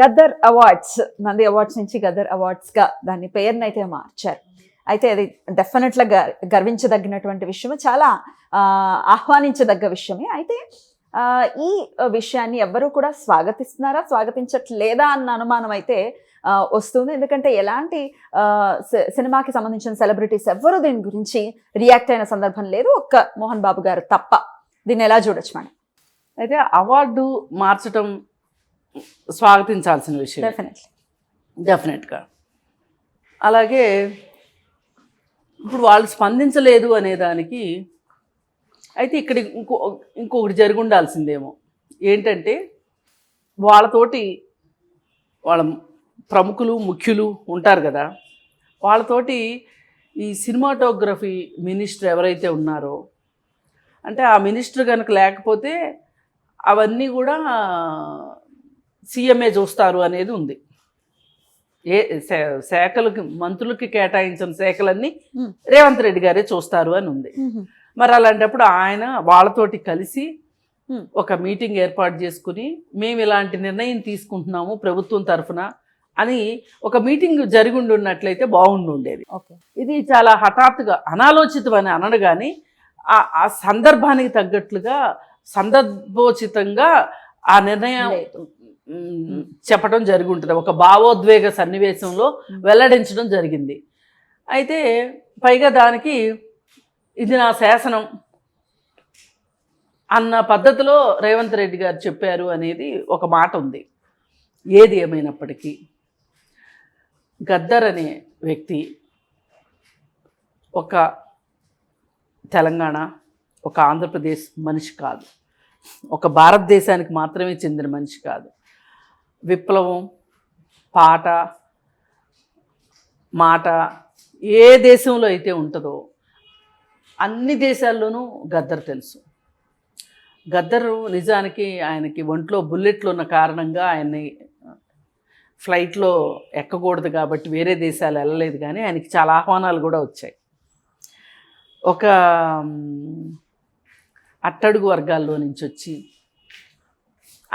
Gaddar awards Nandi awards నుంచి గద్దర్ అవార్డ్స్గా దాన్ని దాని పేరుని అయితే మార్చారు. అయితే అది డెఫినెట్గా గర్వించదగినటువంటి విషయము చాలా ఆహ్వానించదగ్గ విషయమే. అయితే ఈ విషయాన్ని ఎవ్వరూ కూడా స్వాగతిస్తున్నారా స్వాగతించట్లేదా అన్న అనుమానం అయితే వస్తుంది. ఎందుకంటే ఎలాంటి సి- సినిమాకి సంబంధించిన సెలబ్రిటీస్ ఎవ్వరూ దీని గురించి రియాక్ట్ అయిన సందర్భం లేదు. ఒక్క మోహన్ బాబు గారు తప్ప. దీన్ని ఎలా చూడొచ్చు మేడం? అయితే అవార్డు మార్చడం స్వాగతించాల్సిన విషయం. డెఫినెట్లీ డెఫినెట్గా అలాగే ఇప్పుడు వాళ్ళు స్పందించలేదు అనే దానికి అయితే ఇక్కడ ఇంకో ఇంకొకటి జరిగి ఉండాల్సిందేమో ఏంటంటే వాళ్ళతోటి వాళ్ళ ప్రముఖులు ముఖ్యులు ఉంటారు కదా. వాళ్ళతోటి ఈ సినిమాటోగ్రఫీ మినిస్టర్ ఎవరైతే ఉన్నారో అంటే ఆ మినిస్టర్ కనుక లేకపోతే అవన్నీ కూడా సీఎంఏ చూస్తారు అనేది ఉంది. ఏ శాఖలకి మంత్రులకి కేటాయించిన శాఖలన్నీ. రేవంత్ రెడ్డి గారే చూస్తారు అని ఉంది. మరి అలాంటప్పుడు ఆయన వాళ్ళతోటి కలిసి. ఒక మీటింగ్ ఏర్పాటు చేసుకుని మేము ఇలాంటి నిర్ణయం తీసుకుంటున్నాము ప్రభుత్వం తరఫున అని ఒక మీటింగ్ జరిగి ఉన్నట్లయితే బాగుండి ఉండేది ఓకే. ఇది చాలా హఠాత్తుగా అనాలోచితం అని అనడు కానీ ఆ ఆ సందర్భానికి తగ్గట్లుగా సందర్భోచితంగా ఆ నిర్ణయం చెప్పడం జరిగి ఉంటుంది ఒక భావోద్వేగ సన్నివేశంలో వెల్లడించడం జరిగింది. అయితే పైగా దానికి ఇది నా శాసనం. అన్న పద్ధతిలో రేవంత్ రెడ్డి గారు చెప్పారు అనేది ఒక మాట ఉంది. ఏది ఏమైనప్పటికీ గద్దర్ అనే వ్యక్తి ఒక తెలంగాణ ఒక ఆంధ్రప్రదేశ్ మనిషి కాదు. ఒక భారతదేశానికి మాత్రమే చెందిన మనిషి కాదు. విప్లవం పాట మాట ఏ దేశంలో అయితే ఉంటుందో అన్ని దేశాల్లోనూ గద్దర్ తెలుసు. గద్దరు నిజానికి ఆయనకి ఒంట్లో బుల్లెట్లు ఉన్న కారణంగా ఆయన్ని ఫ్లైట్లో ఎక్కకూడదు కాబట్టి వేరే దేశాలు వెళ్ళలేదు కానీ ఆయనకి చాలా ఆహ్వానాలు కూడా వచ్చాయి. ఒక అట్టడుగు వర్గాల్లో నుంచి వచ్చి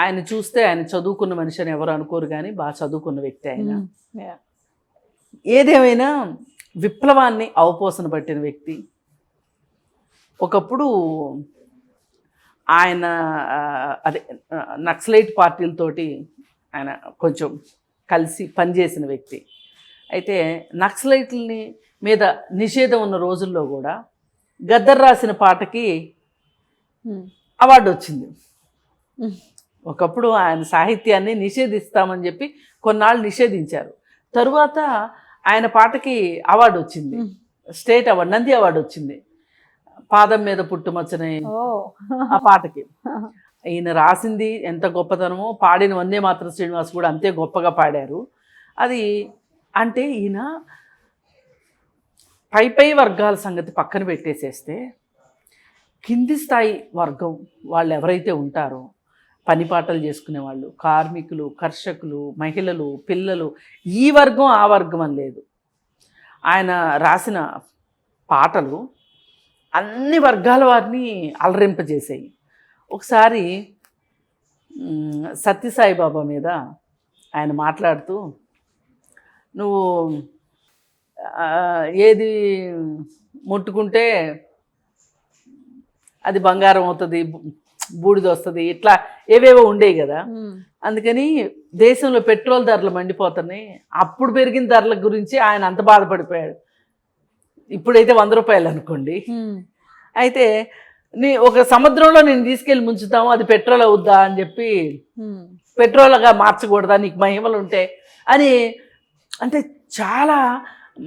ఆయన చూస్తే ఆయన చదువుకున్న మనిషి అని ఎవరు అనుకోరు కానీ బాగా చదువుకున్న వ్యక్తి ఆయన. ఏదేమైనా విప్లవాన్ని అవపోసన పట్టిన వ్యక్తి. ఒకప్పుడు ఆయన అదే నక్సలైట్ పార్టీలతోటి ఆయన కొంచెం కలిసి పనిచేసిన వ్యక్తి. అయితే నక్సలైట్లని మీద నిషేధం ఉన్న రోజుల్లో కూడా గద్దర్ రాసిన పాటకి అవార్డు వచ్చింది. ఒకప్పుడు ఆయన సాహిత్యాన్ని నిషేధిస్తామని చెప్పి కొన్నాళ్ళు నిషేధించారు. తరువాత ఆయన పాటకి అవార్డు వచ్చింది. స్టేట్ అవార్డు నంది అవార్డు వచ్చింది. పాదం మీద పుట్టుమచ్చని ఆ పాటకి. ఈయన రాసింది ఎంత గొప్పతనమో పాడిన వందే మాత్రం శ్రీనివాస్ కూడా అంతే గొప్పగా పాడారు. అది అంటే ఈయన పై పై వర్గాల సంగతి పక్కన పెట్టేసేస్తే కింది స్థాయి వర్గం వాళ్ళు ఎవరైతే ఉంటారో పని పాటలు చేసుకునే వాళ్ళు కార్మికులు కర్షకులు మహిళలు పిల్లలు. ఈ వర్గం ఆ వర్గం అని లేదు. ఆయన రాసిన పాటలు అన్ని వర్గాల వారిని అలరింపజేసాయి ఒకసారి సత్యసాయిబాబా మీద ఆయన మాట్లాడుతూ నువ్వు ఏది ముట్టుకుంటే అది బంగారం అవుతుంది బూడిద వస్తుంది ఇట్లా ఏవేవో ఉండేవి కదా. అందుకని దేశంలో పెట్రోల్ ధరలు మండిపోతున్నాయి. అప్పుడు పెరిగిన ధరల గురించి ఆయన అంత బాధపడిపోయాడు. ఇప్పుడైతే వంద రూపాయలు అనుకోండి. అయితే నీ ఒక సముద్రంలో నేను తీసుకెళ్ళి ముంచుతాము అది పెట్రోల్ అవుద్దా అని చెప్పి పెట్రోల్గా మార్చకూడదా నీకు మహిమలు ఉంటే అని అంటే చాలా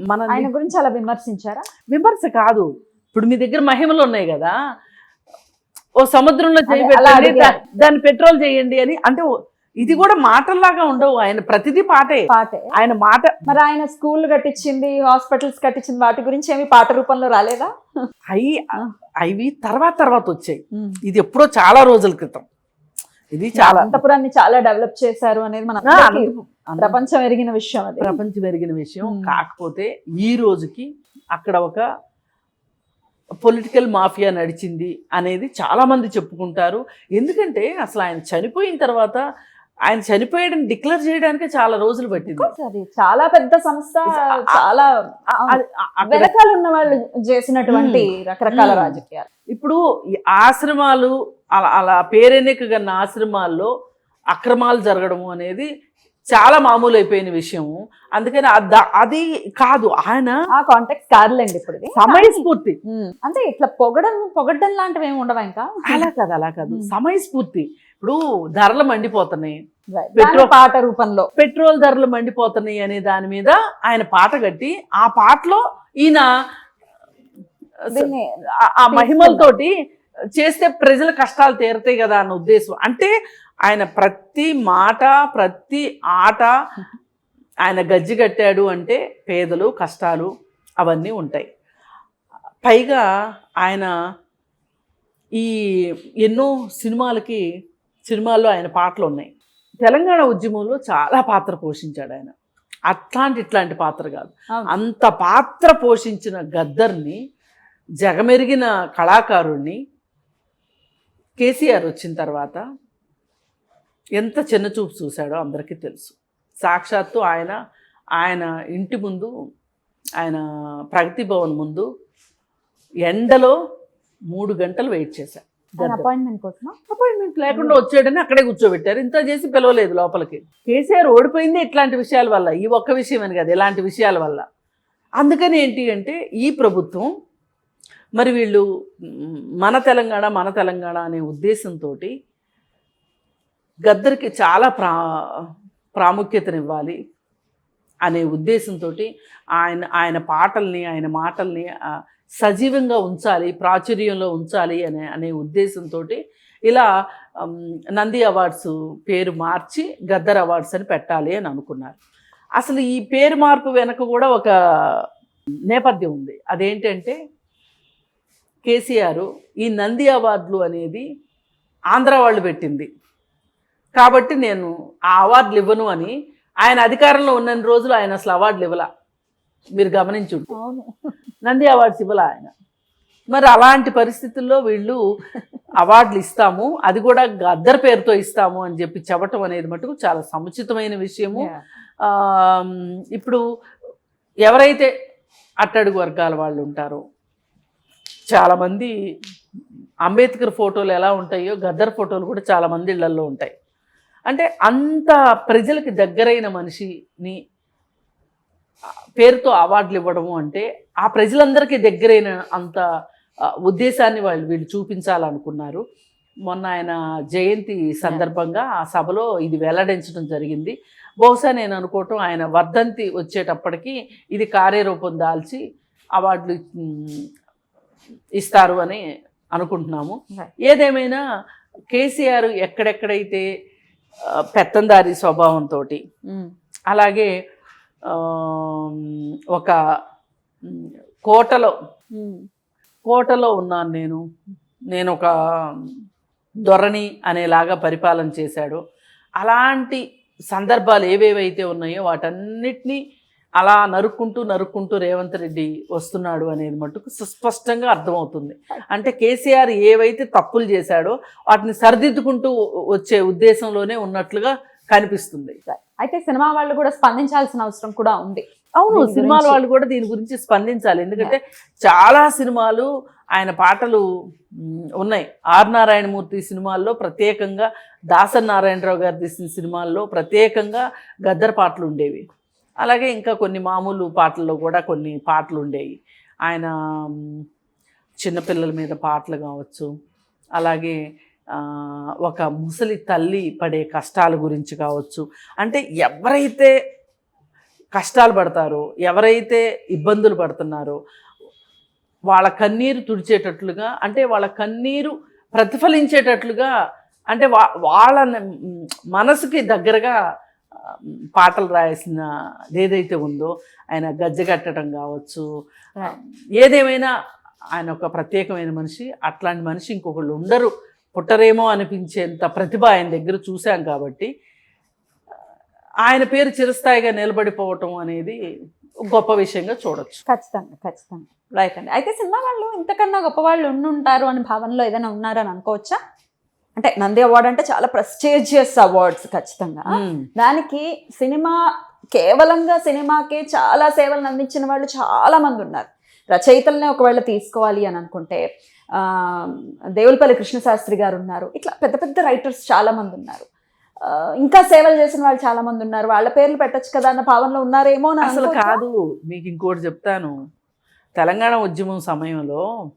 మన ఆయన గురించి అలా విమర్శించారా? విమర్శ కాదు. ఇప్పుడు మీ దగ్గర మహిమలు ఉన్నాయి కదా. ఓ సముద్రంలో చేయి అదే, అలా పెట్టండి, అడిగారు. దా- దాన్ని పెట్రోల్ చేయండి అని. అంటే ఇది కూడా మాటల్లాగా ఉండవు. ఆయన ప్రతిదీ పాటే. పాటే. ఆయన మాట మరి ఆయన స్కూల్ కట్టించింది హాస్పిటల్స్ కట్టించింది వాటి గురించి ఏమి పాట రూపంలో రాలేదా? అవి అవి తర్వాత తర్వాత వచ్చాయి. ఇది ఎప్పుడో చాలా రోజుల క్రితం. ఇది చాలా అనంతపురాన్ని చాలా డెవలప్ చేశారు అనేది మన ప్రపంచం ఎరిగిన విషయం అది. ప్రపంచం ఎరిగిన విషయం. కాకపోతే ఈ రోజుకి అక్కడ ఒక పొలిటికల్ మాఫియా నడిచింది అనేది చాలా మంది చెప్పుకుంటారు. ఎందుకంటే అసలు ఆయన చనిపోయిన తర్వాత ఆయన చనిపోయాడని డిక్లేర్ చేయడానికి చాలా రోజులు పట్టింది. చాలా పెద్ద సంస్థ చాలా వెనకాల ఉన్న వాళ్ళు చేసినటువంటి రకరకాల మ్మ్. రాజకీయాలు. ఇప్పుడు ఆశ్రమాలు అలా అలా పేరెన్నిక గన్న ఆశ్రమాల్లో అక్రమాలు జరగడము అనేది చాలా మామూలు అయిపోయిన విషయము. అందుకని అది కాదు. ఆయన ఆ కాంటాక్ట్ కాదులేండి ఇప్పుడు ఇది. సమయస్ఫూర్తి మ్మ్. అంటే ఇట్లా పొగడం పొగడ్డం లాంటివి ఏమి ఉండవా ఇంకా? అలా కాదు అలా కాదు. మ్మ్. సమయస్ఫూర్తి ఇప్పుడు ధరలు మండిపోతున్నాయి. Right. పెట్రో- దాని పాట రూపంలో. పెట్రోల్ ధరలు మండిపోతున్నాయి అనే దాని మీద ఆయన పాట కట్టి ఆ పాటలో ఈయన ఆ మహిమలతోటి చేస్తే ప్రజల కష్టాలు తీరతాయి కదా అన్న ఉద్దేశం. అంటే ఆయన ప్రతి మాట ప్రతి ఆట ఆయన గజ్జి కట్టాడు అంటే పేదలు కష్టాలు అవన్నీ ఉంటాయి. పైగా ఆయన ఈ ఎన్నో సినిమాలకి సినిమాల్లో ఆయన పాటలు ఉన్నాయి. తెలంగాణ ఉద్యమంలో చాలా పాత్ర పోషించాడు ఆయన. అట్లాంటి ఇట్లాంటి పాత్ర కాదు. అంత పాత్ర పోషించిన గద్దర్ని జగమెరిగిన కళాకారుణ్ణి కేసీఆర్ వచ్చిన తర్వాత ఎంత చిన్నచూపు చూశాడో అందరికీ తెలుసు. సాక్షాత్తు ఆయన ఆయన ఇంటి ముందు ఆయన ప్రగతి భవన్ ముందు ఎండలో మూడు గంటలు వెయిట్ చేశారు. అపాయింట్మెంట్ కోసం అపాయింట్మెంట్ లేకుండా వచ్చాడని అక్కడే కూర్చోబెట్టారు. ఇంత చేసి పిలవలేదు లోపలికి. కేసీఆర్ ఓడిపోయింది ఇట్లాంటి విషయాల వల్ల ఈ ఒక్క విషయం అని కాదు ఇలాంటి విషయాల వల్ల. అందుకని ఏంటి అంటే ఈ ప్రభుత్వం మరి వీళ్ళు మన తెలంగాణ మన తెలంగాణ అనే ఉద్దేశంతో గద్దరికి చాలా ప్రా ప్రాముఖ్యతనివ్వాలి అనే ఉద్దేశంతో ఆయన ఆయన పాటల్ని ఆయన మాటల్ని సజీవంగా ఉంచాలి ప్రాచుర్యంలో ఉంచాలి అనే అనే ఉద్దేశంతో ఇలా నంది అవార్డ్స్ పేరు మార్చి గద్దర్ అవార్డ్స్ అని పెట్టాలి అని అనుకున్నారు. అసలు ఈ పేరు మార్పు వెనక కూడా ఒక నేపథ్యం ఉంది. అదేంటంటే కేసీఆర్ ఈ నంది అవార్డులు అనేది ఆంధ్ర వాళ్ళు పెట్టింది. కాబట్టి నేను ఆ అవార్డులు ఇవ్వను అని ఆయన అధికారంలో ఉన్న రోజులు ఆయన అసలు అవార్డులు ఇవ్వలా. మీరు గమనించు నంది అవార్డ్స్ ఇవ్వాల ఆయన. మరి అలాంటి పరిస్థితుల్లో వీళ్ళు అవార్డులు ఇస్తాము అది కూడా గద్దర్ పేరుతో ఇస్తాము అని చెప్పి చెప్పటం అనేది మటుకు చాలా సముచితమైన విషయము. ఇప్పుడు ఎవరైతే అట్టడుగు వర్గాల వాళ్ళు ఉంటారో చాలామంది అంబేద్కర్ ఫోటోలు ఎలా ఉంటాయో గద్దర్ ఫోటోలు కూడా చాలా మంది ఇళ్ళలో ఉంటాయి. అంటే అంత ప్రజలకి దగ్గరైన మనిషిని పేరుతో అవార్డులు ఇవ్వడము అంటే ఆ ప్రజలందరికీ దగ్గరైన అంత ఉద్దేశాన్ని వాళ్ళు వీళ్ళు చూపించాలనుకున్నారు. మొన్న ఆయన జయంతి సందర్భంగా ఆ సభలో ఇది వెల్లడించడం జరిగింది. బహుశా నేను అనుకోవటం ఆయన వర్ధంతి వచ్చేటప్పటికి ఇది కార్యరూపం దాల్చి అవార్డులు ఇస్తారు అని అనుకుంటున్నాము. ఏదేమైనా కేసీఆర్ ఎక్కడెక్కడైతే పెత్తందారి స్వభావంతో. అలాగే ఒక కోటలో. కోటలో ఉన్నాను నేను నేను ఒక దొరని అనేలాగా పరిపాలన చేశాడు అలాంటి సందర్భాలు ఏవేవైతే ఉన్నాయో వాటన్నిటినీ అలా నరుక్కుంటూ నరుక్కుంటూ రేవంత్ రెడ్డి వస్తున్నాడు అనేది మటుకు సుస్పష్టంగా అర్థమవుతుంది. అంటే కేసీఆర్ ఏవైతే తప్పులు చేశాడో వాటిని సరిదిద్దుకుంటూ వచ్చే ఉద్దేశంలోనే ఉన్నట్లుగా కనిపిస్తుంది. అయితే సినిమా వాళ్ళు కూడా స్పందించాల్సిన అవసరం కూడా ఉంది. అవును సినిమాల వాళ్ళు కూడా దీని గురించి స్పందించాలి. ఎందుకంటే చాలా సినిమాలు ఆయన పాటలు ఉన్నాయి. ఆర్ నారాయణమూర్తి సినిమాల్లో ప్రత్యేకంగా దాసన్ నారాయణరావు గారు తీసిన సినిమాల్లో ప్రత్యేకంగా గద్దర్ పాటలు ఉండేవి. అలాగే ఇంకా కొన్ని మామూలు పాటల్లో కూడా కొన్ని పాటలు ఉండేవి ఆయన చిన్నపిల్లల మీద పాటలు కావచ్చు అలాగే ఒక ముసలి తల్లి పడే కష్టాల గురించి కావచ్చు. అంటే ఎవరైతే కష్టాలు పడతారో ఎవరైతే ఇబ్బందులు పడుతున్నారో వాళ్ళ కన్నీరు తుడిచేటట్లుగా అంటే వాళ్ళ కన్నీరు ప్రతిఫలించేటట్లుగా అంటే వా వాళ్ళ మనసుకి దగ్గరగా పాటలు రాయాల్సిన ఏదైతే ఉందో ఆయన గజ్జె కట్టడం కావచ్చు. ఏదేమైనా ఆయన ఒక ప్రత్యేకమైన మనిషి అట్లాంటి మనిషి ఇంకొకళ్ళు ఉండరు. పుట్టరేమో అనిపించేంత ప్రతిభ ఆయన దగ్గర చూశాం కాబట్టి ఆయన పేరు చిరస్థాయిగా నిలబడిపోవటం అనేది గొప్ప విషయంగా చూడొచ్చు. ఖచ్చితంగా ఖచ్చితంగా. రైట్ అండి. అయితే సినిమా వాళ్ళు ఇంతకన్నా గొప్ప వాళ్ళు ఉండి ఉంటారు అనే భావనలో ఏదైనా ఉన్నారని అనుకోవచ్చా? అంటే నంది అవార్డు అంటే చాలా ప్రెస్టేజియస్ అవార్డ్స్ ఖచ్చితంగా. మ్మ్. దానికి సినిమా కేవలంగా సినిమాకే చాలా సేవలను అందించిన వాళ్ళు చాలా మంది ఉన్నారు. రచయితలనే ఒకవేళ తీసుకోవాలి అని అనుకుంటే దేవులపల్లి కృష్ణశాస్త్రి గారు ఉన్నారు. ఇట్లా పెద్ద పెద్ద రైటర్స్ చాలా మంది ఉన్నారు. ఇంకా సేవలు చేసిన వాళ్ళు చాలా మంది ఉన్నారు. వాళ్ళ పేర్లు పెట్టొచ్చు కదా అన్న భావనలో ఉన్నారేమో అసలు? కాదు మీకు ఇంకోటి చెప్తాను. తెలంగాణ ఉద్యమం సమయంలో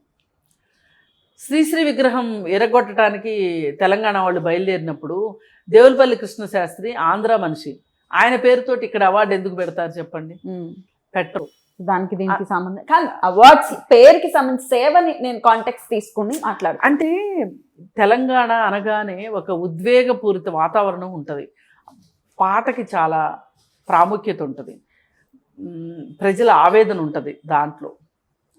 శ్రీశ్రీ విగ్రహం ఎరగొట్టడానికి తెలంగాణ వాళ్ళు బయలుదేరినప్పుడు దేవులపల్లి కృష్ణ శాస్త్రి ఆంధ్ర మనిషి. ఆయన పేరుతోటి ఇక్కడ అవార్డు ఎందుకు పెడతారు చెప్పండి. పెట్టరు. దానికి దీనికి సంబంధం కానీ అవార్డ్స్ పేరుకి సంబంధించి సేవని నేను కాంటాక్ట్స్ తీసుకుని మాట్లాడు అంటే తెలంగాణ అనగానే ఒక ఉద్వేగపూరిత వాతావరణం ఉంటుంది. పాటకి చాలా ప్రాముఖ్యత ఉంటుంది. ప్రజల ఆవేదన ఉంటుంది దాంట్లో.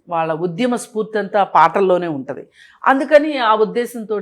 వాళ్ళ ఉద్యమ స్ఫూర్తి అంతా పాటల్లోనే ఉంటుంది. అందుకని ఆ ఉద్దేశంతో